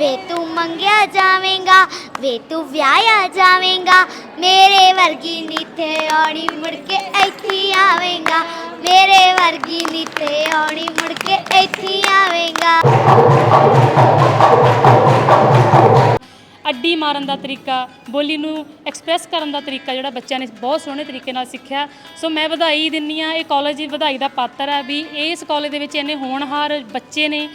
ਵੇ ਤੂੰ ਮੰਗਿਆ ਜਾਵੇਂਗਾ, ਵੇ ਤੂੰ ਵਿਆਹਿਆ ਜਾਵੇਂਗਾ, ਮੇਰੇ ਵਰਗੀ ਨੀਥੇ ਆਉਣੀ ਮੁੜ ਕੇ ਇੱਥੇ ਆਵੇਂਗਾ, ਮੇਰੇ ਵਰਗੀ ਨੀਥੇ ਆਉਣੀ ਮੁੜ ਕੇ ਇੱਥੇ ਆਵੇਂਗਾ। ਅੱਡੀ ਮਾਰਨ ਦਾ ਤਰੀਕਾ, ਬੋਲੀ ਨੂੰ ਐਕਸਪ੍ਰੈਸ ਕਰਨ ਦਾ ਤਰੀਕਾ ਜਿਹੜਾ ਬੱਚਿਆਂ ਨੇ ਬਹੁਤ ਸੋਹਣੇ ਤਰੀਕੇ ਨਾਲ ਸਿੱਖਿਆ। ਸੋ ਮੈਂ ਵਧਾਈ ਦਿੰਨੀ ਆ, ਇਹ ਕਾਲਜ ਦੀ ਵਧਾਈ ਦਾ ਪਾਤਰ ਹੈ ਵੀ ਇਸ ਕਾਲਜ ਦੇ ਵਿੱਚ ਇੰਨੇ ਹੋਣਹਾਰ ਬੱਚੇ ਨੇ।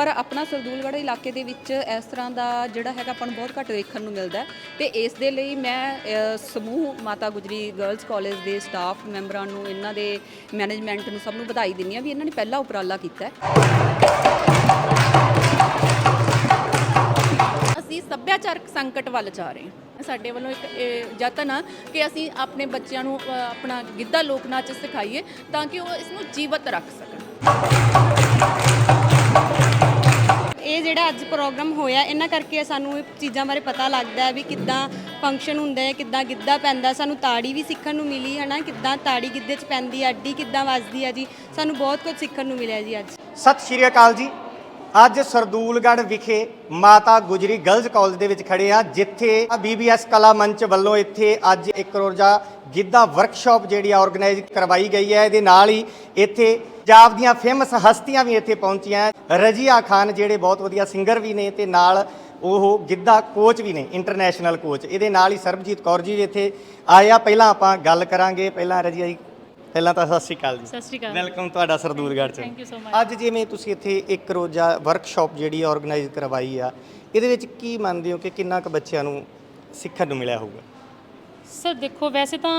ਪਰ ਆਪਣਾ ਸਰਦੂਲਗੜ੍ਹ ਇਲਾਕੇ ਦੇ ਵਿੱਚ ਇਸ ਤਰ੍ਹਾਂ ਦਾ ਜਿਹੜਾ ਹੈਗਾ ਆਪਾਂ ਨੂੰ ਬਹੁਤ ਘੱਟ ਵੇਖਣ ਨੂੰ ਮਿਲਦਾ ਹੈ। ਤੇ ਇਸ ਦੇ ਲਈ ਮੈਂ ਅ, ਸਮੂਹ ਮਾਤਾ ਗੁਜਰੀ ਗਰਲਜ਼ ਕਾਲਜ ਦੇ ਸਟਾਫ ਮੈਂਬਰਾਂ ਨੂੰ ਇਹਨਾਂ ਦੇ ਮੈਨੇਜਮੈਂਟ ਨੂੰ ਸਭ ਨੂੰ ਵਧਾਈ ਦਿੰਦੀ ਆ ਵੀ ਇਹਨਾਂ ਨੇ ਪਹਿਲਾ ਉਪਰਾਲਾ ਕੀਤਾ ਹੈ। ਅਸੀਂ ਸੱਭਿਆਚਾਰਕ ਸੰਕਟ ਵੱਲ ਜਾ ਰਹੇ ਹਾਂ। ਸਾਡੇ ਵੱਲੋਂ ਇੱਕ ਇਹ ਯਤਨ ਆ ਕਿ ਅਸੀਂ ਆਪਣੇ ਬੱਚਿਆਂ ਨੂੰ ਅ, ਆਪਣਾ ਗਿੱਧਾ ਲੋਕ ਨਾਚ ਸਿਖਾਈਏ ਤਾਂ ਕਿ ਉਹ ਇਸ ਨੂੰ ਜੀਵਤ ਰੱਖ ਸਕਣ। ਇਹ ਜਿਹੜਾ ਅੱਜ ਪ੍ਰੋਗਰਾਮ ਹੋਇਆ, ਇਹਨਾਂ ਕਰਕੇ ਸਾਨੂੰ ਇਹ ਚੀਜ਼ਾਂ ਬਾਰੇ ਪਤਾ ਲੱਗਦਾ ਹੈ ਵੀ ਕਿੱਦਾਂ ਫੰਕਸ਼ਨ ਹੁੰਦਾ ਹੈ, ਕਿੱਦਾਂ ਗਿੱਧਾ ਪੈਂਦਾ ਸਾਨੂੰ ਤਾੜੀ ਵੀ ਸਿੱਖਣ ਨੂੰ ਮਿਲੀ, ਹੈ ਨਾ? ਕਿੱਦਾਂ ਤਾੜੀ ਗਿੱਧੇ 'ਚ ਪੈਂਦੀ ਹੈ, ਅੱਡੀ ਕਿੱਦਾਂ ਵੱਜਦੀ ਹੈ ਜੀ? ਸਾਨੂੰ ਬਹੁਤ ਕੁਝ ਸਿੱਖਣ ਨੂੰ ਮਿਲਿਆ ਜੀ ਅੱਜ। ਸਤਿ ਸ਼੍ਰੀ ਅਕਾਲ ਜੀ। ਅੱਜ ਸਰਦੂਲਗੜ੍ਹ ਵਿਖੇ ਮਾਤਾ ਗੁਜਰੀ ਗਰਲਜ਼ ਕਾਲਜ ਦੇ ਵਿੱਚ ਖੜੇ ਆ, ਜਿੱਥੇ ਬੀਬੀਐਸ ਕਲਾ ਮੰਚ ਵੱਲੋਂ ਇੱਥੇ ਅੱਜ ਇੱਕ ਰੋਜ਼ਾ ਗਿੱਧਾ ਵਰਕਸ਼ਾਪ ਜਿਹੜੀ ਆ ਆਰਗੇਨਾਈਜ਼ ਕਰਵਾਈ ਗਈ ਹੈ। ਇਹਦੇ ਨਾਲ ਹੀ ਇੱਥੇ ਪੰਜਾਬ ਦੀਆਂ ਫੇਮਸ ਹਸਤੀਆਂ ਵੀ ਇੱਥੇ ਪਹੁੰਚੀਆਂ ਰਜੀਆ ਖਾਨ ਜਿਹੜੇ ਬਹੁਤ ਵਧੀਆ ਸਿੰਗਰ ਵੀ ਨੇ ਤੇ ਨਾਲ ਉਹ ਗਿੱਧਾ ਕੋਚ ਵੀ ਨੇ ਇੰਟਰਨੈਸ਼ਨਲ ਕੋਚ ਇਹਦੇ ਨਾਲ ਹੀ ਸਰਬਜੀਤ ਕੌਰ ਜੀ ਵੀ ਇੱਥੇ ਆਏ ਆ। ਪਹਿਲਾਂ ਆਪਾਂ ਗੱਲ ਕਰਾਂਗੇ, ਪਹਿਲਾਂ ਰਜੀਆ ਜੀ ਪਹਿਲਾਂ ਤਾਂ ਸਤਿ ਸ਼੍ਰੀ ਅਕਾਲ ਜੀ। ਸਤਿ ਸ਼੍ਰੀ ਅਕਾਲ। ਵੈਲਕਮ ਤੁਹਾਡਾ ਸਰਦੂਲਗੜ੍ਹ ਚ। Thank you so much. ਅੱਜ ਜਿਵੇਂ ਤੁਸੀਂ ਇੱਥੇ ਇੱਕ ਰੋਜ਼ਾ ਵਰਕਸ਼ਾਪ ਜਿਹੜੀ ਆਰਗੇਨਾਈਜ਼ ਕਰਵਾਈ ਆ ਇਹਦੇ ਵਿੱਚ ਕੀ ਮੰਨਦੇ ਹੋ ਕਿ ਕਿੰਨਾ ਕੁ ਬੱਚਿਆਂ ਨੂੰ ਸਿੱਖਣ ਨੂੰ ਮਿਲਿਆ ਹੋਊਗਾ? ਸਰ ਦੇਖੋ ਵੈਸੇ ਤਾਂ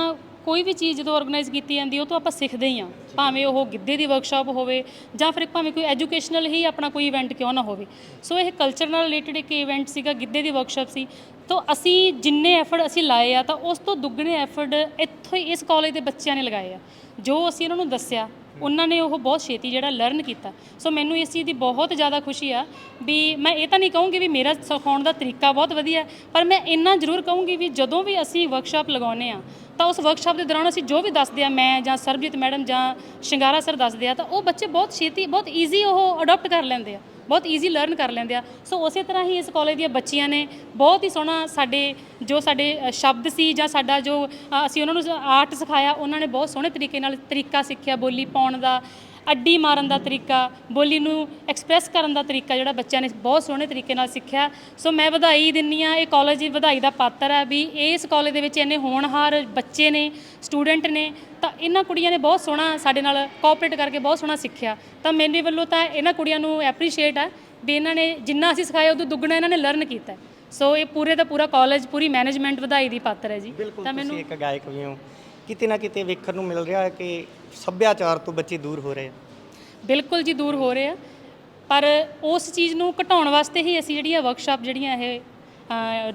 ਕੋਈ ਵੀ ਚੀਜ਼ ਜਦੋਂ ਆਰਗੇਨਾਈਜ਼ ਕੀਤੀ ਜਾਂਦੀ ਉਹ ਤੋਂ ਆਪਾਂ ਸਿੱਖਦੇ ਹੀ ਆ ਭਾਵੇਂ ਉਹ ਗਿੱਧੇ ਦੀ ਵਰਕਸ਼ਾਪ ਹੋਵੇ ਜਾਂ ਫਿਰ ਭਾਵੇਂ ਕੋਈ ਐਜੂਕੇਸ਼ਨਲ ਹੀ ਆਪਣਾ ਕੋਈ ਇਵੈਂਟ ਕਿਉਂ ਨਾ ਹੋਵੇ। ਸੋ ਇਹ ਕਲਚਰ ਨਾਲ ਰਿਲੇਟਡ ਇੱਕ ਇਵੈਂਟ ਸੀਗਾ ਗਿੱਧੇ ਦੀ ਵਰਕਸ਼ਾਪ ਸੀ। ਤਾਂ ਅਸੀਂ ਜਿੰਨੇ ਐਫਰਟ ਅਸੀਂ ਲਾਏ ਆ ਤਾਂ ਉਸ ਤੋਂ ਦੁੱਗਣੇ ਐਫਰਟ ਇੱਥੋਂ ਹੀ ਇਸ ਕਾਲਜ ਦੇ ਬੱਚਿਆਂ ਨੇ ਲਗਾਏ ਆ। ਜੋ ਅਸੀਂ ਉਹਨਾਂ ਨੂੰ ਦੱਸਿਆ ਉਹਨਾਂ ਨੇ ਉਹ ਬਹੁਤ ਛੇਤੀ ਜਿਹੜਾ ਲਰਨ ਕੀਤਾ। ਸੋ ਮੈਨੂੰ ਇਸ ਚੀਜ਼ ਦੀ ਬਹੁਤ ਜ਼ਿਆਦਾ ਖੁਸ਼ੀ ਆ ਵੀ ਮੈਂ ਇਹ ਤਾਂ ਨਹੀਂ ਕਹੂੰਗੀ ਵੀ ਮੇਰਾ ਸਿਖਾਉਣ ਦਾ ਤਰੀਕਾ ਬਹੁਤ ਵਧੀਆ ਹੈ, ਪਰ ਮੈਂ ਇੰਨਾ ਜ਼ਰੂਰ ਕਹੂੰਗੀ ਵੀ ਜਦੋਂ ਵੀ ਅਸੀਂ ਵਰਕਸ਼ਾਪ ਲਗਾਉਂਦੇ ਆ ਤਾਂ ਉਸ ਵਰਕਸ਼ਾਪ ਦੇ ਦੌਰਾਨ ਅਸੀਂ ਜੋ ਵੀ ਦੱਸਦੇ ਆ, ਮੈਂ ਜਾਂ ਸਰਬਜੀਤ ਮੈਡਮ ਜਾਂ ਸ਼ਿੰਗਾਰਾ ਸਰ ਦੱਸਦੇ ਆ, ਤਾਂ ਉਹ ਬੱਚੇ ਬਹੁਤ ਛੇਤੀ, ਬਹੁਤ ਈਜ਼ੀ ਉਹ ਅਡਾਪਟ ਕਰ ਲੈਂਦੇ ਆ, ਬਹੁਤ ਈਜ਼ੀ ਲਰਨ ਕਰ ਲੈਂਦੇ ਆ। ਸੋ ਉਸੇ ਤਰ੍ਹਾਂ ਹੀ ਇਸ ਕਾਲਜ ਦੀਆਂ ਬੱਚੀਆਂ ਨੇ ਬਹੁਤ ਹੀ ਸੋਹਣਾ ਸਾਡੇ, ਜੋ ਸਾਡੇ ਸ਼ਬਦ ਸੀ ਜਾਂ ਸਾਡਾ ਜੋ ਅਸੀਂ ਉਹਨਾਂ ਨੂੰ ਆਰਟ ਸਿਖਾਇਆ, ਉਹਨਾਂ ਨੇ ਬਹੁਤ ਸੋਹਣੇ ਤਰੀਕੇ ਨਾਲ ਤਰੀਕਾ ਸਿੱਖਿਆ ਬੋਲੀ ਪਾਉਣ ਦਾ ਅੱਡੀ ਮਾਰਨ ਦਾ ਤਰੀਕਾ ਬੋਲੀ ਨੂੰ ਐਕਸਪ੍ਰੈਸ ਕਰਨ ਦਾ ਤਰੀਕਾ ਜਿਹੜਾ ਬੱਚਿਆਂ ਨੇ ਬਹੁਤ ਸੋਹਣੇ ਤਰੀਕੇ ਨਾਲ ਸਿੱਖਿਆ। ਸੋ ਮੈਂ ਵਧਾਈ ਦਿੰਨੀ ਆ ਇਹ ਕਾਲਜ ਦੀ ਵਧਾਈ ਦਾ ਪਾਤਰ ਹੈ ਵੀ ਇਸ ਕਾਲਜ ਦੇ ਵਿੱਚ ਇੰਨੇ ਹੋਣਹਾਰ ਬੱਚੇ ਨੇ ਸਟੂਡੈਂਟ ਨੇ ਤਾਂ ਇਹਨਾਂ ਕੁੜੀਆਂ ਨੇ ਬਹੁਤ ਸੋਹਣਾ ਸਾਡੇ ਨਾਲ ਕੋਆਪਰੇਟ ਕਰਕੇ ਬਹੁਤ ਸੋਹਣਾ ਸਿੱਖਿਆ। ਤਾਂ ਮੇਰੇ ਵੱਲੋਂ ਤਾਂ ਇਹਨਾਂ ਕੁੜੀਆਂ ਨੂੰ ਐਪਰੀਸ਼ੀਏਟ ਆ ਵੀ ਇਹਨਾਂ ਨੇ ਜਿੰਨਾ ਅਸੀਂ ਸਿਖਾਇਆ ਉਦੋਂ ਦੁੱਗਣਾ ਇਹਨਾਂ ਨੇ ਲਰਨ ਕੀਤਾ। ਸੋ ਇਹ ਪੂਰੇ ਦਾ ਪੂਰਾ ਕਾਲਜ ਪੂਰੀ ਮੈਨੇਜਮੈਂਟ ਵਧਾਈ ਦੀ ਪਾਤਰ ਹੈ ਜੀ। ਤਾਂ ਤੁਸੀਂ ਇੱਕ ਗਾਇਕ ਵੀ ਹੋ। ਕਿਤੇ ਨਾ ਕਿਤੇ ਵੇਖਣ ਨੂੰ ਮਿਲ ਰਿਹਾ ਹੈ ਕਿ ਸੱਭਿਆਚਾਰ ਤੋਂ ਬੱਚੇ ਦੂਰ ਹੋ ਰਹੇ ਆ। ਬਿਲਕੁਲ ਜੀ ਦੂਰ ਹੋ ਰਹੇ ਆ। ਪਰ ਉਸ ਚੀਜ਼ ਨੂੰ ਘਟਾਉਣ ਵਾਸਤੇ ਹੀ ਅਸੀਂ ਜਿਹੜੀਆਂ ਵਰਕਸ਼ਾਪ ਜਿਹੜੀਆਂ ਇਹ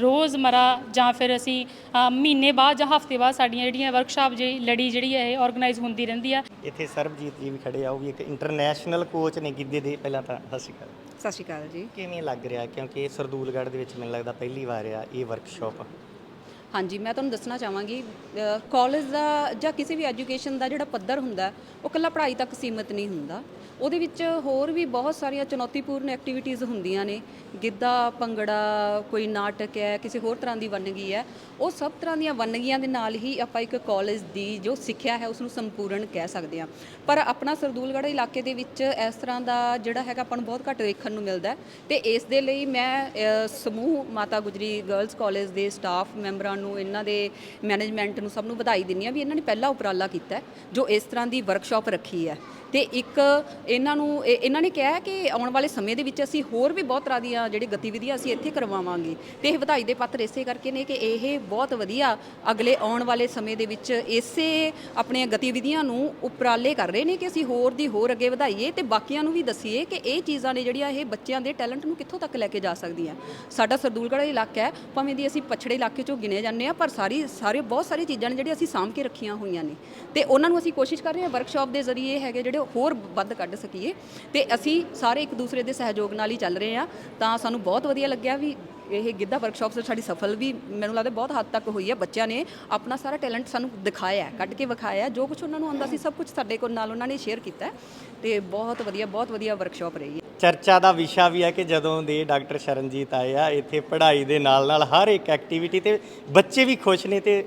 ਰੋਜ਼ਮਰਾ ਜਾਂ ਫਿਰ ਅਸੀਂ ਅ, ਮਹੀਨੇ ਬਾਅਦ ਜਾਂ ਹਫ਼ਤੇ ਬਾਅਦ ਸਾਡੀਆਂ ਜਿਹੜੀਆਂ ਵਰਕਸ਼ਾਪ ਜਿਹੜੀ ਲੜੀ ਜਿਹੜੀ ਹੈ ਇਹ ਆਰਗੇਨਾਈਜ਼ ਹੁੰਦੀ ਰਹਿੰਦੀ ਆ। ਇੱਥੇ ਸਰਬਜੀਤ ਜੀ ਵੀ ਖੜੇ ਆ ਉਹ ਵੀ ਇੱਕ ਇੰਟਰਨੈਸ਼ਨਲ ਕੋਚ ਨੇ ਗਿੱਧੇ ਦੇ ਪਹਿਲਾਂ ਤਾਂ ਸਤਿ ਸ਼੍ਰੀ ਅਕਾਲ। ਸਤਿ ਸ਼੍ਰੀ ਅਕਾਲ ਜੀ। ਕਿਵੇਂ ਲੱਗ ਰਿਹਾ? ਕਿਉਂਕਿ ਇਹ ਸਰਦੂਲਗੜ੍ਹ ਦੇ ਵਿੱਚ ਮੈਨੂੰ ਲੱਗਦਾ ਪਹਿਲੀ ਵਾਰ ਆ ਇਹ ਵਰਕਸ਼ਾਪ ਹਾਂਜੀ, ਮੈਂ ਤੁਹਾਨੂੰ ਦੱਸਣਾ ਚਾਹਾਂਗੀ ਕਾਲਜ ਦਾ ਜਾਂ ਕਿਸੇ ਵੀ ਐਜੂਕੇਸ਼ਨ ਦਾ ਜਿਹੜਾ ਪੱਧਰ ਹੁੰਦਾ, ਉਹ ਇਕੱਲਾ ਪੜ੍ਹਾਈ ਤੱਕ ਸੀਮਿਤ ਨਹੀਂ ਹੁੰਦਾ। ਉਹਦੇ ਵਿੱਚ ਹੋਰ ਵੀ ਬਹੁਤ ਸਾਰੀਆਂ ਚੁਣੌਤੀਪੂਰਨ ਐਕਟੀਵਿਟੀਜ਼ ਹੁੰਦੀਆਂ ਨੇ। ਗਿੱਧਾ, ਭੰਗੜਾ, ਕੋਈ ਨਾਟਕ ਹੈ, ਕਿਸੇ ਹੋਰ ਤਰ੍ਹਾਂ ਦੀ ਵੰਨਗੀ ਹੈ। ਉਹ ਸਭ ਤਰ੍ਹਾਂ ਦੀਆਂ ਵੰਨਗੀਆਂ ਦੇ ਨਾਲ ਹੀ ਆਪਾਂ ਇੱਕ ਕਾਲਜ ਦੀ ਜੋ ਸਿੱਖਿਆ ਹੈ ਉਸ ਨੂੰ ਸੰਪੂਰਨ ਕਹਿ ਸਕਦੇ ਹਾਂ। ਪਰ ਆਪਣਾ ਸਰਦੂਲਗੜ੍ਹ ਇਲਾਕੇ ਦੇ ਵਿੱਚ ਇਸ ਤਰ੍ਹਾਂ ਦਾ ਜਿਹੜਾ ਹੈਗਾ ਆਪਾਂ ਨੂੰ ਬਹੁਤ ਘੱਟ ਦੇਖਣ ਨੂੰ ਮਿਲਦਾ ਹੈ ਤੇ ਇਸ ਦੇ ਲਈ ਮੈਂ ਸਮੂਹ ਮਾਤਾ ਗੁਜਰੀ ਗਰਲਸ ਕਾਲਜ ਦੇ ਸਟਾਫ ਮੈਂਬਰਾਂ ਨੂੰ, ਇਹਨਾਂ ਦੇ ਮੈਨੇਜਮੈਂਟ ਨੂੰ ਸਭ ਨੂੰ ਵਧਾਈ ਦਿੰਦੀ ਆ ਵੀ ਇਹਨਾਂ ਨੇ ਪਹਿਲਾ ਉਪਰਾਲਾ ਕੀਤਾ ਜੋ ਇਸ ਤਰ੍ਹਾਂ ਦੀ ਵਰਕਸ਼ਾਪ ਰੱਖੀ ਹੈ। ਤੇ ਇੱਕ ਇਹਨਾਂ ਨੂੰ, ਇਹ- ਇਹਨਾਂ ਨੇ ਕਿਹਾ ਹੈ ਕਿ ਆਉਣ ਵਾਲੇ ਸਮੇਂ ਦੇ ਵਿੱਚ ਅਸੀਂ ਹੋਰ ਵੀ ਬਹੁਤ ਤਰ੍ਹਾਂ ਦੀਆਂ ਜਿਹੜੀ ਗਤੀਵਿਧੀਆਂ ਅਸੀਂ ਇੱਥੇ ਕਰਵਾਵਾਂਗੇ ਤੇ ਇਹ ਵਧਾਈ ਦੇ ਪਾਤਰ ਇਸੇ ਕਰਕੇ ਨੇ ਕਿ ਇਹ ਬਹੁਤ ਵਧੀਆ ਅਗਲੇ ਆਉਣ ਵਾਲੇ ਸਮੇਂ ਦੇ ਵਿੱਚ ਇਸੇ ਆਪਣੀਆਂ ਗਤੀਵਿਧੀਆਂ ਨੂੰ ਉਪਰਾਲੇ ਕਰ ਰਹੇ ਨੇ ਕਿ ਅਸੀਂ ਹੋਰ ਦੀ ਹੋਰ ਅੱਗੇ ਵਧਾਈਏ ਤੇ ਬਾਕੀਆਂ ਨੂੰ ਵੀ ਦੱਸੀਏ ਕਿ ਇਹ ਚੀਜ਼ਾਂ ਨੇ ਜਿਹੜੀਆਂ ਇਹ ਬੱਚਿਆਂ ਦੇ ਟੈਲੈਂਟ ਨੂੰ ਕਿੱਥੋਂ ਤੱਕ ਲੈ ਕੇ ਜਾ ਸਕਦੀਆਂ। ਸਾਡਾ ਸਰਦੂਲਗੜ੍ਹ ਇਲਾਕਾ ਹੈ, ਭਾਵੇਂ ਦੀ ਅਸੀਂ ਪਛੜੇ ਇਲਾਕੇ ਚੋਂ ਗਿਣੇ ਜਾਂਦੇ ਆ ਪਰ ਸਾਰੀ, ਸਾਰੇ, ਬਹੁਤ ਸਾਰੀ ਚੀਜ਼ਾਂ ਨੇ ਜਿਹੜੀਆਂ ਅਸੀਂ ਸਾਂਭ ਕੇ ਰੱਖੀਆਂ ਹੋਈਆਂ ਨੇ। ਤੇ ਉਹਨਾਂ ਨੂੰ ਅਸੀਂ ਕੋਸ਼ਿਸ਼ ਕਰ ਰਹੇ ਹਾਂ ਵਰਕਸ਼ਾਪ ਦੇ ਜ਼ਰੀਏ ਹੈਗੇ ਜਿਹੜੇ ਹੋਰ ਵੱਧ ਕੱਢ ਸਕੀਏ। ਤੇ ਅਸੀਂ ਸਾਰੇ ਇੱਕ ਦੂਸਰੇ ਦੇ ਸਹਿਯੋਗ ਨਾਲ ਹੀ ਚੱਲ ਰਹੇ ਆ ਤਾਂ ਸਾਨੂੰ ਬਹੁਤ ਵਧੀਆ ਲੱਗਿਆ ਵੀ ਇਹ ਗਿੱਧਾ ਵਰਕਸ਼ਾਪ ਸਾਡੀ ਸਫਲ ਵੀ ਮੈਨੂੰ ਲੱਗਦਾ ਬਹੁਤ ਹੱਦ ਤੱਕ ਹੋਈ ਹੈ। ਬੱਚਿਆਂ ਨੇ ਆਪਣਾ ਸਾਰਾ ਟੈਲੈਂਟ ਸਾਨੂੰ ਦਿਖਾਇਆ ਕੱਢ ਕੇ ਵਿਖਾਇਆ ਜੋ ਕੁਝ ਉਹਨਾਂ ਨੂੰ ਆਉਂਦਾ ਸੀ, ਸਭ ਕੁਝ ਸਾਡੇ ਕੋਲ ਨਾਲ ਉਹਨਾਂ ਨੇ ਸ਼ੇਅਰ ਕੀਤਾ ਹੈ। ਤੇ ਬਹੁਤ ਵਧੀਆ ਬਹੁਤ ਵਧੀਆ ਵਰਕਸ਼ਾਪ ਰਹੀ ਹੈ। ਚਰਚਾ ਦਾ ਵਿਸ਼ਾ ਵੀ ਹੈ ਕਿ ਜਦੋਂ ਦੇ ਡਾਕਟਰ ਸ਼ਰਨਜੀਤ ਆਏ ਆ, ਇੱਥੇ ਪੜ੍ਹਾਈ ਦੇ ਨਾਲ ਨਾਲ ਹਰ ਇੱਕ ਐਕਟੀਵਿਟੀ ਤੇ ਬੱਚੇ ਵੀ ਖੁਸ਼ ਨੇ ਤੇ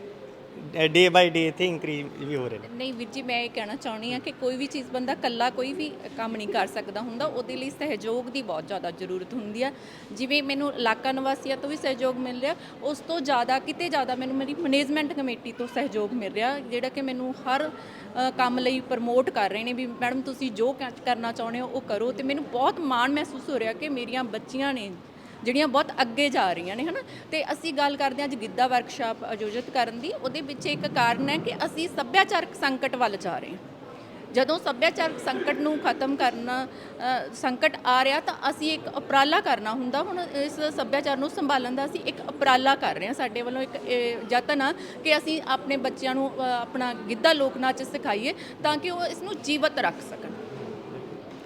ਡੇ ਬਾਈ ਡੇ ਇੱਥੇ ਇੰਕਰੀਜ਼ ਵੀ ਹੋ ਰਹੇ ਨੇ। ਨਹੀਂ ਵੀਰ ਜੀ, ਮੈਂ ਇਹ ਕਹਿਣਾ ਚਾਹੁੰਦੀ ਹਾਂ ਕਿ ਕੋਈ ਵੀ ਚੀਜ਼, ਬੰਦਾ ਇਕੱਲਾ ਕੋਈ ਵੀ ਕੰਮ ਨਹੀਂ ਕਰ ਸਕਦਾ ਹੁੰਦਾ, ਉਹਦੇ ਲਈ ਸਹਿਯੋਗ ਦੀ ਬਹੁਤ ਜ਼ਿਆਦਾ ਜ਼ਰੂਰਤ ਹੁੰਦੀ ਆ। ਜਿਵੇਂ ਮੈਨੂੰ ਇਲਾਕਾ ਨਿਵਾਸੀਆਂ ਤੋਂ ਵੀ ਸਹਿਯੋਗ ਮਿਲ ਰਿਹਾ, ਉਸ ਤੋਂ ਜ਼ਿਆਦਾ, ਕਿਤੇ ਜ਼ਿਆਦਾ ਮੈਨੂੰ ਮੇਰੀ ਮੈਨੇਜਮੈਂਟ ਕਮੇਟੀ ਤੋਂ ਸਹਿਯੋਗ ਮਿਲ ਰਿਹਾ, ਜਿਹੜਾ ਕਿ ਮੈਨੂੰ ਹਰ ਕੰਮ ਲਈ ਪ੍ਰਮੋਟ ਕਰ ਰਹੇ ਨੇ ਵੀ ਮੈਡਮ ਤੁਸੀਂ ਜੋ ਕ- ਕਰਨਾ ਚਾਹੁੰਦੇ ਹੋ ਉਹ ਕਰੋ ਤੇ ਮੈਨੂੰ ਬਹੁਤ ਮਾਣ ਮਹਿਸੂਸ ਹੋ ਰਿਹਾ ਕਿ ਮੇਰੀਆਂ ਬੱਚੀਆਂ ਨੇ ਜਿਹੜੀਆਂ ਬਹੁਤ ਅੱਗੇ ਜਾ ਰਹੀਆਂ ਨੇ, ਹਨਾ? ਤੇ ਅਸੀਂ ਗੱਲ ਕਰਦੇ ਹਾਂ ਅੱਜ ਗਿੱਧਾ ਵਰਕਸ਼ਾਪ ਆਯੋਜਿਤ ਕਰਨ ਦੀ। ਉਹਦੇ ਪਿੱਛੇ ਇੱਕ ਕਾਰਨ ਹੈ ਕਿ ਅਸੀਂ ਸੱਭਿਆਚਾਰਕ ਸੰਕਟ ਵੱਲ ਜਾ ਰਹੇ ਹਾਂ। ਜਦੋਂ ਸੱਭਿਆਚਾਰਕ ਸੰਕਟ ਨੂੰ ਖਤਮ ਕਰਨਾ ਸੰਕਟ ਆ ਰਿਹਾ ਤਾਂ ਅਸੀਂ ਇੱਕ ਉਪਰਾਲਾ ਕਰਨਾ ਹੁੰਦਾ। ਹੁਣ ਇਸ ਸੱਭਿਆਚਾਰ ਨੂੰ ਸੰਭਾਲਣ ਦਾ ਅਸੀਂ ਇੱਕ ਉਪਰਾਲਾ ਕਰ ਰਹੇ ਹਾਂ। ਸਾਡੇ ਵੱਲੋਂ ਇੱਕ ਯਤਨ ਆ ਕਿ ਅਸੀਂ ਆਪਣੇ ਬੱਚਿਆਂ ਨੂੰ ਆਪਣਾ ਗਿੱਧਾ ਲੋਕ ਨਾਚ ਸਿਖਾਈਏ ਤਾਂ ਕਿ ਉਹ ਇਸ ਨੂੰ ਜੀਵਤ ਰੱਖ ਸਕਣ।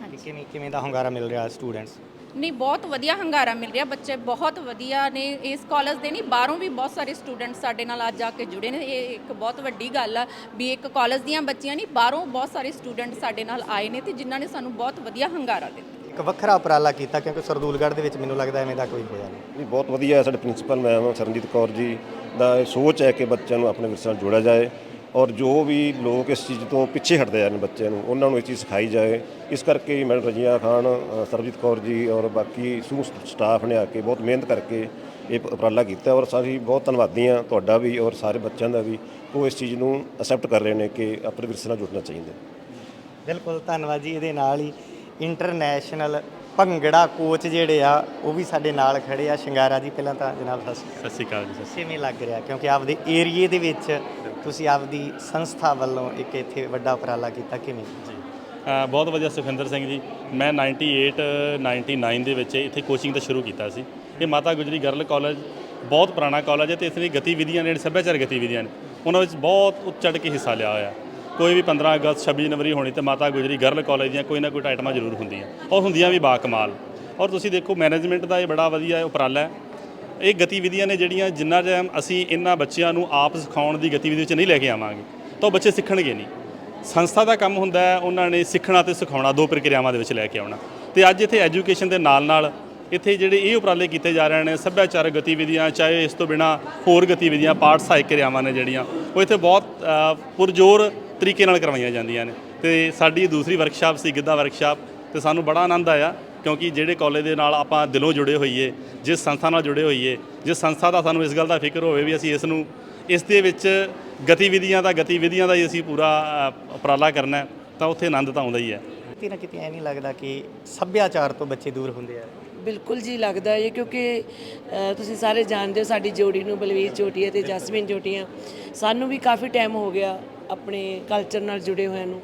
ਕਿ ਕਿਵੇਂ ਕਿਵੇਂ ਦਾ ਹੁੰਗਾਰਾ ਮਿਲ ਰਿਹਾ ਸਟੂਡੈਂਟਸ ਨਹੀਂ ਬਹੁਤ ਵਧੀਆ ਹੰਗਾਰਾ ਮਿਲ ਰਿਹਾ। ਬੱਚੇ ਬਹੁਤ ਵਧੀਆ ਨੇ। ਇਸ ਕਾਲਜ ਦੇ ਨਹੀਂ ਬਾਹਰੋਂ ਵੀ ਬਹੁਤ ਸਾਰੇ ਸਟੂਡੈਂਟ ਸਾਡੇ ਨਾਲ ਅੱਜ ਆ ਕੇ ਜੁੜੇ ਨੇ। ਇਹ ਇੱਕ ਬਹੁਤ ਵੱਡੀ ਗੱਲ ਆ ਵੀ ਇੱਕ ਕਾਲਜ ਦੀਆਂ ਬੱਚੀਆਂ ਨਹੀਂ ਬਾਹਰੋਂ ਬਹੁਤ ਸਾਰੇ ਸਟੂਡੈਂਟ ਸਾਡੇ ਨਾਲ ਆਏ ਨੇ ਤੇ ਜਿਨ੍ਹਾਂ ਨੇ ਸਾਨੂੰ ਬਹੁਤ ਵਧੀਆ ਹੰਗਾਰਾ ਦਿੱਤਾ। ਇੱਕ ਵੱਖਰਾ ਉਪਰਾਲਾ ਕੀਤਾ ਕਿਉਂਕਿ ਸਰਦੂਲਗੜ੍ਹ ਦੇ ਵਿੱਚ ਮੈਨੂੰ ਲੱਗਦਾ ਐਵੇਂ ਦਾ ਕੋਈ ਹੋਇਆ ਨਹੀਂ। ਨਹੀਂ ਬਹੁਤ ਵਧੀਆ ਹੈ ਸਾਡੇ ਪ੍ਰਿੰਸੀਪਲ ਮੈਮ ਸਰਨਜੀਤ ਕੌਰ ਜੀ ਦਾ ਇਹ ਸੋਚ ਹੈ ਕਿ ਬੱਚਿਆਂ ਨੂੰ ਆਪਣੇ ਵਿਰਸੇ ਨਾਲ ਜੋੜਿਆ ਜਾਏ। ਔਰ ਜੋ ਵੀ ਲੋਕ ਇਸ ਚੀਜ਼ ਤੋਂ ਪਿੱਛੇ ਹਟਦੇ ਜਾ ਰਹੇ ਨੇ ਬੱਚਿਆਂ ਨੂੰ, ਉਹਨਾਂ ਨੂੰ ਇਹ ਚੀਜ਼ ਸਿਖਾਈ ਜਾਏ। ਇਸ ਕਰਕੇ ਮੈਡਮ ਰਜੀਆ ਖਾਨ ਸਰਬਜੀਤ ਕੌਰ ਜੀ ਔਰ ਬਾਕੀ ਸਮੂਹ ਸਟਾਫ ਨੇ ਆ ਕੇ ਬਹੁਤ ਮਿਹਨਤ ਕਰਕੇ ਇਹ ਉਪਰਾਲਾ ਕੀਤਾ ਔਰ ਸਾਰੀ ਬਹੁਤ ਧੰਨਵਾਦੀ ਹਾਂ ਤੁਹਾਡਾ ਵੀ ਔਰ ਸਾਰੇ ਬੱਚਿਆਂ ਦਾ ਵੀ, ਉਹ ਇਸ ਚੀਜ਼ ਨੂੰ ਅਸੈਪਟ ਕਰ ਰਹੇ ਨੇ ਕਿ ਆਪਣੇ ਵਿਰਸੇ ਨਾਲ ਜੁੜਨਾ ਚਾਹੀਦਾ। ਬਿਲਕੁਲ, ਧੰਨਵਾਦ ਜੀ। ਇਹਦੇ ਨਾਲ ਹੀ ਇੰਟਰਨੈਸ਼ਨਲ ਭੰਗੜਾ ਕੋਚ ਜਿਹੜੇ ਆ ਉਹ ਵੀ ਸਾਡੇ ਨਾਲ ਖੜੇ ਆ। ਸ਼ਿੰਗਾਰਾ ਜੀ ਪਹਿਲਾਂ ਤਾਂ ਜਨਾਬ ਸਤਿ ਸ਼੍ਰੀ ਸਤਿ ਸ਼੍ਰੀ ਅਕਾਲ ਜੀ ਸਤਿ ਅਕਾਲ ਕਿਵੇਂ ਲੱਗ ਰਿਹਾ? ਕਿਉਂਕਿ ਆਪਦੇ ਏਰੀਏ ਦੇ ਵਿੱਚ ਤੁਸੀਂ ਆਪਦੀ ਸੰਸਥਾ ਵੱਲੋਂ ਇੱਕ ਇੱਥੇ ਵੱਡਾ ਉਪਰਾਲਾ ਕੀਤਾ ਕਿਵੇਂ? ਸ਼੍ਰੀ। ਅ, ਬਹੁਤ ਵਧੀਆ ਸੁਖਿੰਦਰ ਸਿੰਘ ਜੀ। ਮੈਂ 98 99 ਦੇ ਵਿੱਚ ਇੱਥੇ ਕੋਚਿੰਗ ਤਾਂ ਸ਼ੁਰੂ ਕੀਤਾ ਸੀ। ਇਹ ਮਾਤਾ ਗੁਜਰੀ ਗਰਲ ਕਾਲਜ ਬਹੁਤ ਪੁਰਾਣਾ ਕਾਲਜ ਹੈ ਤੇ ਇਸ ਦੀ ਗਤੀਵਿਧੀਆਂ ਨੇ ਸੱਭਿਆਚਾਰ ਗਤੀਵਿਧੀਆਂ ਨੇ ਉਹਨਾਂ ਵਿੱਚ ਬਹੁਤ ਉੱਚ ਕੇ ਹਿੱਸਾ ਲਿਆ ਹੋਇਆ। ਕੋਈ ਵੀ 15 ਅਗਸਤ 26 ਜਨਵਰੀ ਹੋਣੀ ਤੇ ਮਾਤਾ ਗੁਜਰੀ ਗਰਲ ਕਾਲਜ ਦੀਆਂ ਕੋਈ ਨਾ ਕੋਈ ਆਈਟਮਾਂ ਜ਼ਰੂਰ ਹੁੰਦੀਆਂ। ਔਰ ਹੁੰਦੀਆਂ ਵੀ ਬਾ ਕਮਾਲ। ਔਰ ਤੁਸੀਂ ਦੇਖੋ ਮੈਨੇਜਮੈਂਟ ਦਾ ਇਹ ਬੜਾ ਵਧੀਆ ਉਪਰਾਲਾ ਹੈ। ਇਹ ਗਤੀਵਿਧੀਆਂ ਨੇ ਜਿਹੜੀਆਂ ਜਿੰਨਾ ਟਾਈਮ ਅਸੀਂ ਇਹਨਾਂ ਬੱਚਿਆਂ ਨੂੰ ਆਪ ਸਿਖਾਉਣ ਦੀ ਗਤੀਵਿਧੀ ਵਿੱਚ ਨਹੀਂ ਲੈ ਕੇ ਆਵਾਂਗੇ, ਤਾਂ ਉਹ ਬੱਚੇ ਸਿੱਖਣਗੇ ਨਹੀਂ। ਸੰਸਥਾ ਦਾ ਕੰਮ ਹੁੰਦਾ ਹੈ, ਉਹਨਾਂ ਨੇ ਸਿੱਖਣਾ ਤੇ ਸਿਖਾਉਣਾ, ਦੋ ਪ੍ਰਕਿਰਿਆਵਾਂ ਦੇ ਵਿੱਚ ਲੈ ਕੇ ਆਉਣਾ। ਤੇ ਅੱਜ ਇੱਥੇ ਐਜੂਕੇਸ਼ਨ ਦੇ ਨਾਲ ਨਾਲ ਇੱਥੇ ਜਿਹੜੇ ਇਹ ਉਪਰਾਲੇ ਕੀਤੇ ਜਾ ਰਹੇ ਨੇ, ਸੱਭਿਆਚਾਰਕ ਗਤੀਵਿਧੀਆਂ, ਚਾਹੇ ਇਸ ਤੋਂ ਬਿਨਾ ਹੋਰ ਗਤੀਵਿਧੀਆਂ ਪਾਠ ਸਹਾਇਕ ਕਿਰਿਆਵਾਂ ਨੇ ਜਿਹੜੀਆਂ, ਉਹ ਇੱਥੇ ਬਹੁਤ ਪੁਰਜ਼ੋਰ ਤਰੀਕੇ ਨਾਲ ਕਰਵਾਈਆਂ ਜਾਂਦੀਆਂ ਨੇ ਤੇ ਸਾਡੀ ਦੂਸਰੀ ਵਰਕਸ਼ਾਪ ਸੀ ਗਿੱਧਾ ਵਰਕਸ਼ਾਪ ਤੇ ਸਾਨੂੰ ਬੜਾ ਆਨੰਦ ਆਇਆ ਕਿਉਂਕਿ ਜਿਹੜੇ ਕਾਲਜ ਦੇ ਨਾਲ ਆਪਾਂ ਦਿਲੋਂ ਜੁੜੇ ਹੋਈਏ ਜਿਸ ਸੰਸਥਾ ਨਾਲ ਜੁੜੇ ਹੋਈਏ ਜਿਸ ਸੰਸਥਾ ਦਾ ਸਾਨੂੰ ਇਸ ਗੱਲ ਦਾ ਫਿਕਰ ਹੋਵੇ ਵੀ ਅਸੀਂ ਇਸ ਨੂੰ ਇਸ ਦੇ ਵਿੱਚ ਗਤੀਵਿਧੀਆਂ ਦਾ ਗਤੀਵਿਧੀਆਂ ਦਾ ਹੀ ਅਸੀਂ ਪੂਰਾ ਉਪਰਾਲਾ ਕਰਨਾ ਹੈ, ਤਾਂ ਉੱਥੇ ਆਨੰਦ ਤਾਂ ਆਉਂਦਾ ਹੀ ਹੈ। ਕਿਤੇ ਨਾ ਕਿਤੇ ਐ ਨਹੀਂ ਲੱਗਦਾ ਕਿ ਸੱਭਿਆਚਾਰ ਤੋਂ ਬੱਚੇ ਦੂਰ ਹੁੰਦੇ ਆ। ਬਿਲਕੁਲ ਜੀ ਲੱਗਦਾ ਹੈ ਕਿਉਂਕਿ ਤੁਸੀਂ ਸਾਰੇ ਜਾਣਦੇ ਹੋ ਸਾਡੀ ਜੋੜੀ ਨੂੰ ਬਲਵੀਰ ਜੋਟੀਆ ਤੇ ਜਸਮੀਨ ਜੋਟੀਆ ਸਾਨੂੰ ਵੀ ਕਾਫੀ ਟਾਈਮ ਹੋ ਗਿਆ। ਆਪਣੇ ਕਲਚਰ ਨਾਲ ਜੁੜੇ ਹੋਇਆਂ ਨੂੰ।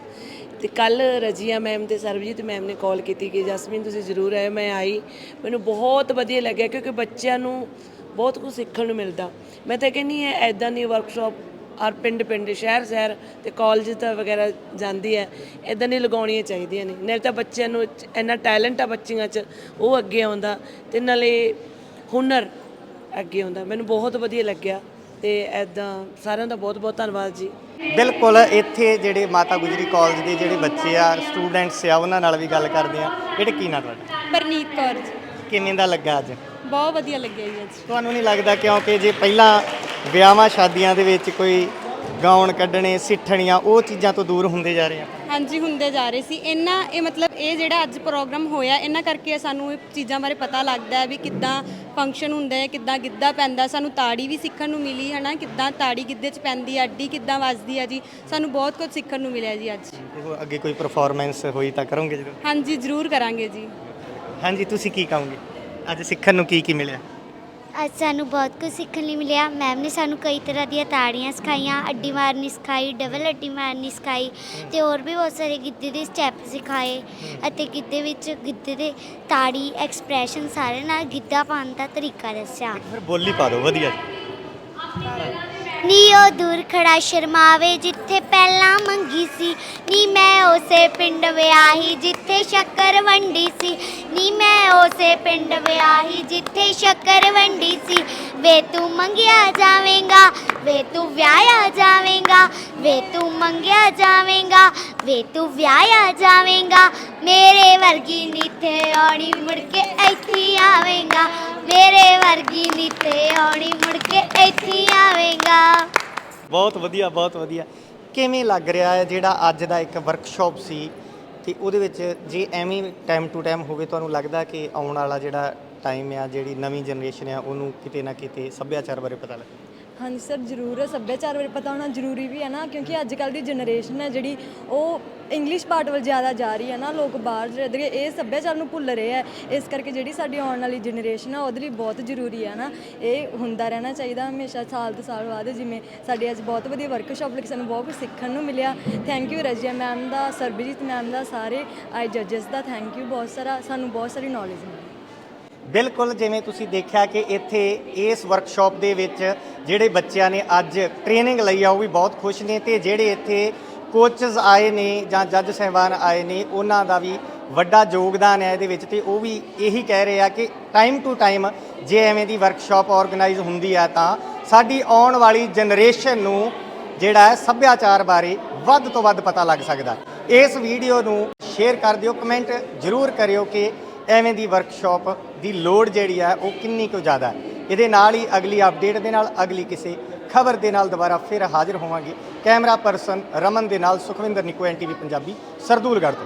ਤੇ ਕੱਲ ਰਜੀਆ ਮੈਮ ਤੇ ਸਰਬਜੀਤ ਮੈਮ ਨੇ ਕਾਲ ਕੀਤੀ ਕਿ, ਜਸਮੀਨ, ਤੁਸੀਂ ਜ਼ਰੂਰ ਆਏ ਮੈਂ ਆਈ। ਮੈਨੂੰ ਬਹੁਤ ਵਧੀਆ ਲੱਗਿਆ ਕਿਉਂਕਿ ਬੱਚਿਆਂ ਨੂੰ ਬਹੁਤ ਕੁਝ ਸਿੱਖਣ ਨੂੰ ਮਿਲਦਾ। ਮੈਂ ਤਾਂ ਕਹਿੰਨੀ ਹੈ ਐਦਾਂ ਦੀ ਵਰਕਸ਼ਾਪ ਔਰ ਪਿੰਡ ਪਿੰਡ, ਸ਼ਹਿਰ ਸ਼ਹਿਰ ਤੇ ਕਾਲਜ ਤਾਂ ਵਗੈਰਾ ਜਾਂਦੀ ਹੈ ਇਦਾਂ ਦੀ ਲਗਾਉਣੀਆਂ ਚਾਹੀਦੀਆਂ ਨੇ। ਨਹੀਂ ਤਾਂ ਬੱਚਿਆਂ ਨੂੰ ਇੰਨਾ ਟੈਲੈਂਟ ਆ ਬੱਚੀਆਂ 'ਚ, ਉਹ ਅੱਗੇ ਆਉਂਦਾ ਤੇ ਨਾਲੇ ਹੁਨਰ ਅੱਗੇ ਆਉਂਦਾ। ਮੈਨੂੰ ਬਹੁਤ ਵਧੀਆ ਲੱਗਿਆ। ਤੇ ਐਦਾਂ ਸਾਰਿਆਂ ਦਾ ਬਹੁਤ ਬਹੁਤ ਧੰਨਵਾਦ ਜੀ। ਬਿਲਕੁਲ ਇੱਥੇ ਜਿਹੜੇ ਮਾਤਾ ਗੁਜਰੀ ਕਾਲਜ ਦੇ ਜਿਹੜੇ ਬੱਚੇ ਆ ਸਟੂਡੈਂਟਸ ਆ ਉਹਨਾਂ ਨਾਲ ਵੀ ਗੱਲ ਕਰਦੇ ਆ। ਜਿਹੜੇ ਕੀ ਨਾ ਤੁਹਾਡਾ? ਪਰਨੀਤ ਕੌਰ ਜੀ। ਕਿਵੇਂ ਦਾ ਲੱਗਾ ਅੱਜ? ਬਹੁਤ ਵਧੀਆ ਲੱਗਿਆ ਜੀ ਅੱਜ। ਤੁਹਾਨੂੰ ਨਹੀਂ ਲੱਗਦਾ ਕਿਉਂਕਿ ਜੇ ਪਹਿਲਾਂ ਵਿਆਹਾਂ ਸ਼ਾਦੀਆਂ ਦੇ ਵਿੱਚ ਕੋਈ ਗਾਉਣ ਕੱਢਣੇ ਸਿੱਠਣੀਆਂ ਉਹ ਚੀਜ਼ਾਂ ਤੋਂ ਦੂਰ ਹੁੰਦੇ ਜਾ ਰਹੇ ਆ? ਹਾਂਜੀ ਹੁੰਦੇ ਜਾ ਰਹੇ ਸੀ। ਇਹਨਾਂ ਇਹ ਮਤਲਬ ਇਹ ਜਿਹੜਾ ਅੱਜ ਪ੍ਰੋਗਰਾਮ ਹੋਇਆ ਇਹਨਾਂ ਕਰਕੇ ਸਾਨੂੰ ਇਹ ਚੀਜ਼ਾਂ ਬਾਰੇ ਪਤਾ ਲੱਗਦਾ ਹੈ ਵੀ ਕਿੱਦਾਂ ਫੰਕਸ਼ਨ ਹੁੰਦਾ ਹੈ ਕਿੱਦਾਂ ਗਿੱਧਾ ਪੈਂਦਾ ਸਾਨੂੰ ਤਾੜੀ ਵੀ ਸਿੱਖਣ ਨੂੰ ਮਿਲੀ ਹਨਾ? ਕਿੱਦਾਂ ਤਾੜੀ ਗਿੱਧੇ 'ਚ ਪੈਂਦੀ ਹੈ ਅੱਡੀ ਕਿੱਦਾਂ ਵੱਜਦੀ ਹੈ ਜੀ? ਸਾਨੂੰ ਬਹੁਤ ਕੁਝ ਸਿੱਖਣ ਨੂੰ ਮਿਲਿਆ ਜੀ ਅੱਜ। ਦੇਖੋ ਅੱਗੇ ਕੋਈ ਪਰਫਾਰਮੈਂਸ ਹੋਈ ਤਾਂ ਕਰੋਗੇ ਜਰੂਰ। ਹਾਂਜੀ ਜ਼ਰੂਰ ਕਰਾਂਗੇ ਜੀ। ਹਾਂਜੀ ਤੁਸੀਂ ਕੀ ਕਹੋਗੇ? ਅੱਜ ਸਿੱਖਣ ਨੂੰ ਕੀ ਕੀ ਮਿਲਿਆ? ਅੱਜ ਸਾਨੂੰ ਬਹੁਤ ਕੁਝ ਸਿੱਖਣ ਲਈ ਮਿਲਿਆ। ਮੈਮ ਨੇ ਸਾਨੂੰ ਕਈ ਤਰ੍ਹਾਂ ਦੀਆਂ ਤਾੜੀਆਂ ਸਿਖਾਈਆਂ ਅੱਡੀ ਮਾਰਨੀ ਸਿਖਾਈ ਡਬਲ ਅੱਡੀ ਮਾਰਨੀ ਸਿਖਾਈ ਤੇ ਹੋਰ ਵੀ ਬਹੁਤ ਸਾਰੇ ਗਿੱਧੇ ਦੇ ਸਟੈਪ ਸਿਖਾਏ ਅਤੇ ਗਿੱਧੇ ਵਿੱਚ ਗਿੱਧੇ ਦੇ ਤਾੜੀ ਐਕਸਪ੍ਰੈਸ਼ਨ ਸਾਰੇ ਨਾਲ ਗਿੱਧਾ ਪਾਉਣ ਦਾ ਤਰੀਕਾ ਦੱਸਿਆ। ਫਿਰ ਬੋਲੀ ਪਾ ਦਿਓ ਵਧੀਆ ਨੀ ਉਹ ਦੂਰ ਖੜਾ ਸ਼ਰਮਾਵੇ ਜਿੱਥੇ ਪਹਿਲਾਂ ਮੰਗੀ ਸੀ ਉਸੇ ਪਿੰਡ ਵਿਆਹੀ ਜਿੱਥੇ ਸ਼ੱਕਰ ਵੰਡੀ ਸੀ। ਨੀ ਮੈਂ ਉਸੇ ਪਿੰਡ ਵਿਆਹੀ ਜਿੱਥੇ ਸ਼ੱਕਰ ਵੰਡੀ ਸੀ। ਵੇ ਤੂੰ ਮੰਗਿਆ ਜਾਵੇਂਗਾ, ਵੇ ਤੂੰ ਵਿਆਹਿਆ ਜਾਵੇਂਗਾ, ਵੇ ਤੂੰ ਮੰਗਿਆ ਜਾਵੇਂਗਾ, ਵੇ ਤੂੰ ਵਿਆਹਿਆ ਜਾਵੇਂਗਾ। ਮੇਰੇ ਵਰਗੀ ਨੀਥੇ ਆਉਣੀ ਮੁੜ ਕੇ ਇੱਥੇ ਹੀ ਆਵੇਂਗਾ। ਮੇਰੇ ਵਰਗੀ ਨੀਥੇ ਆਉਣੀ ਮੁੜ ਕੇ ਇੱਥੇ ਹੀ ਆਵੇਂਗਾ। ਬਹੁਤ ਵਧੀਆ ਬਹੁਤ ਵਧੀਆ। ਕਿਵੇਂ ਲੱਗ ਰਿਹਾ ਹੈ? ਜਿਹੜਾ ਅੱਜ ਦਾ ਇੱਕ ਵਰਕਸ਼ਾਪ ਸੀ ਤੇ ਉਹਦੇ ਵਿੱਚ ਜੇ ਐਵੇਂ ਟਾਈਮ ਟੂ ਟਾਈਮ ਹੋਵੇ, ਤੁਹਾਨੂੰ ਲੱਗਦਾ ਕਿ ਆਉਣ ਵਾਲਾ ਜਿਹੜਾ ਟਾਈਮ ਆ, ਜਿਹੜੀ ਨਵੀਂ ਜਨਰੇਸ਼ਨ ਆ, ਉਹਨੂੰ ਕਿਤੇ ਨਾ ਕਿਤੇ ਸੱਭਿਆਚਾਰ ਬਾਰੇ ਪਤਾ ਲੱਗੇ? ਹਾਂਜੀ ਸਰ, ਜ਼ਰੂਰ ਸੱਭਿਆਚਾਰ ਬਾਰੇ ਪਤਾ ਹੋਣਾ ਜ਼ਰੂਰੀ ਵੀ ਹੈ ਨਾ, ਕਿਉਂਕਿ ਅੱਜ ਕੱਲ ਦੀ ਜਨਰੇਸ਼ਨ ਹੈ ਜਿਹੜੀ, ਉਹ ਇੰਗਲਿਸ਼ ਪਾਰਟ ਵੱਲ ਜ਼ਿਆਦਾ ਜਾ ਰਹੀ ਹੈ ਨਾ, ਲੋਕ ਬਾਹਰ ਜਿਹੜੇ ਇਹ ਸੱਭਿਆਚਾਰ ਨੂੰ ਭੁੱਲ ਰਹੇ ਆ ਇਸ ਕਰਕੇ ਜਿਹੜੀ ਸਾਡੀ ਆਉਣ ਵਾਲੀ ਜਨਰੇਸ਼ਨ ਆ ਉਹਦੇ ਲਈ ਬਹੁਤ ਜ਼ਰੂਰੀ ਹੈ ਨਾ। ਇਹ ਹੁੰਦਾ ਰਹਿਣਾ ਚਾਹੀਦਾ ਹਮੇਸ਼ਾ, ਸਾਲ ਤੋਂ ਸਾਲ ਬਾਅਦ, ਜਿਵੇਂ ਸਾਡੇ ਅੱਜ ਬਹੁਤ ਵਧੀਆ ਵਰਕਸ਼ਾਪ ਲੱਗੀ ਸਾਨੂੰ ਬਹੁਤ ਕੁਝ ਸਿੱਖਣ ਨੂੰ ਮਿਲਿਆ। ਥੈਂਕ ਯੂ ਰਜਿਆ ਮੈਮ ਦਾ, ਸਰਬਜੀਤ ਮੈਮ ਦਾ, ਸਾਰੇ ਆਈ ਜੱਜਸ ਦਾ ਥੈਂਕ ਯੂ ਬਹੁਤ ਸਾਰਾ, ਸਾਨੂੰ ਬਹੁਤ ਸਾਰੀ ਨੌਲੇਜ ਮਿਲੀ। ਬਿਲਕੁਲ ਜਿਵੇਂ ਤੁਸੀਂ ਦੇਖਿਆ ਕਿ ਇੱਥੇ ਇਸ ਵਰਕਸ਼ਾਪ ਦੇ ਵਿੱਚ ਜਿਹੜੇ ਬੱਚਿਆਂ ਨੇ ਅੱਜ ਟ੍ਰੇਨਿੰਗ ਲਈ ਆ, ਉਹ ਵੀ ਬਹੁਤ ਖੁਸ਼ ਨੇ ਤੇ ਜਿਹੜੇ ਇੱਥੇ ਕੋਚਸ ਆਏ ਨੇ ਜਾਂ ਜੱਜ ਸਹਿਬਾਨ ਆਏ ਨੇ, ਉਹਨਾਂ ਦਾ ਵੀ ਵੱਡਾ ਯੋਗਦਾਨ ਹੈ ਇਹਦੇ ਵਿੱਚ ਤੇ ਉਹ ਵੀ ਇਹੀ ਕਹਿ ਰਹੇ ਆ ਕਿ ਟਾਈਮ ਟੂ ਟਾਈਮ ਜੇ ਐਵੇਂ ਦੀ ਵਰਕਸ਼ਾਪ ਆਰਗੇਨਾਈਜ਼ ਹੁੰਦੀ ਆ ਤਾਂ ਸਾਡੀ ਆਉਣ ਵਾਲੀ ਜਨਰੇਸ਼ਨ ਨੂੰ ਜਿਹੜਾ ਹੈ ਸੱਭਿਆਚਾਰ ਬਾਰੇ ਵੱਧ ਤੋਂ ਵੱਧ ਪਤਾ ਲੱਗ ਸਕਦਾ। ਇਸ ਵੀਡੀਓ ਨੂੰ ਸ਼ੇਅਰ ਕਰ ਦਿਓ ਕਮੈਂਟ ਜ਼ਰੂਰ ਕਰਿਓ ਕਿ ਐਵੇਂ ਦੀ ਵਰਕਸ਼ਾਪ ਦੀ ਲੋੜ ਜਿਹੜੀ ਹੈ ਉਹ ਕਿੰਨੀ ਕੁ ਜ਼ਿਆਦਾ ਹੈ? ਇਹਦੇ ਨਾਲ ਹੀ ਅਗਲੀ ਅਪਡੇਟ ਦੇ ਨਾਲ ਅਗਲੀ ਕਿਸੇ ਖਬਰ ਦੇ ਨਾਲ ਦੁਬਾਰਾ ਫਿਰ ਹਾਜ਼ਰ ਹੋਵਾਂਗੇ। ਕੈਮਰਾ ਪਰਸਨ ਰਮਨ ਦੇ ਨਾਲ ਸੁਖਵਿੰਦਰ ਨਿਕੋ ਐਨਟੀਵੀ ਪੰਜਾਬੀ, ਸਰਦੂਲਗੜ੍ਹ ਤੋਂ।